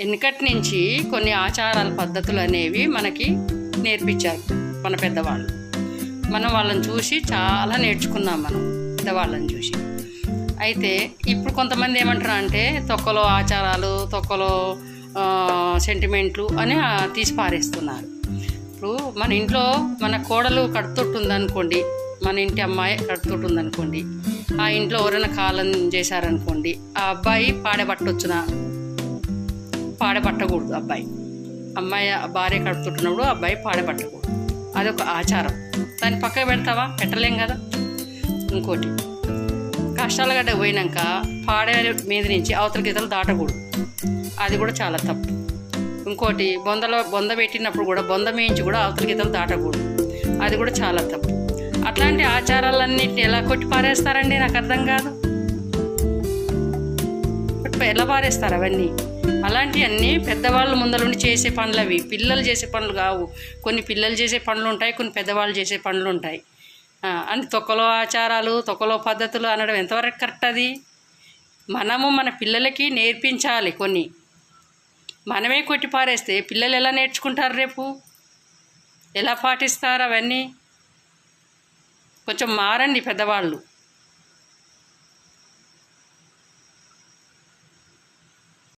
వెనుకటి నుంచి కొన్ని ఆచారాల పద్ధతులు అనేవి మనకి నేర్పించారు మన పెద్దవాళ్ళు. మనం వాళ్ళని చూసి చాలా నేర్చుకున్నాం మనం పెద్దవాళ్ళని చూసి. అయితే ఇప్పుడు కొంతమంది ఏమంటారు అంటే తొక్కలో ఆచారాలు తొక్కలో సెంటిమెంట్లు అని తీసి పారేస్తున్నారు. ఇప్పుడు మన ఇంట్లో మన కోడలు కడుతుంటుంది అనుకోండి మన ఇంటి అమ్మాయి కడుతుంటుంది అనుకోండి ఆ ఇంట్లో ఎవరైనా కాలం చేశారనుకోండి ఆ అబ్బాయి పాడబట్టొచ్చునా? పాడబట్టకూడదు అబ్బాయి. అమ్మాయి భార్య కడుపుతుంటున్నప్పుడు అబ్బాయి పాడబట్టకూడదు అదొక ఆచారం. దాన్ని పక్కకు పెడతావా? పెట్టలేం కదా? ఇంకోటి. కష్టాల గడ్డ పోయినాక పాడే మీద నుంచి అవతల గీతలు దాటకూడదు. అది కూడా చాలా తప్పు. ఇంకోటి బొందలో బొంద పెట్టినప్పుడు కూడా బొంద మేయించి కూడా అవతల గీతలు దాటకూడదు. అది కూడా చాలా తప్పు. అట్లాంటి ఆచారాలన్నింటినీ ఎలా కొట్టి పారేస్తారండి? నాకు అర్థం కాదు. ఎలా పారేస్తారు అవన్నీ? అలాంటివన్నీ పెద్దవాళ్ళు ముందరుండి చేసే పనులు అవి. పిల్లలు చేసే పనులు కావు. కొన్ని పిల్లలు చేసే పనులు ఉంటాయి కొన్ని పెద్దవాళ్ళు చేసే పనులు ఉంటాయి. అని తొక్కలో ఆచారాలు తొక్కలో పద్ధతులు అనడం ఎంతవరకు కరెక్ట్ అది? మనము మన పిల్లలకి నేర్పించాలి కొన్ని. మనమే కొట్టి పారేస్తే పిల్లలు ఎలా నేర్చుకుంటారు రేపు? ఎలా పాటిస్తారు అవన్నీ? కొంచెం మారండి పెద్దవాళ్ళు.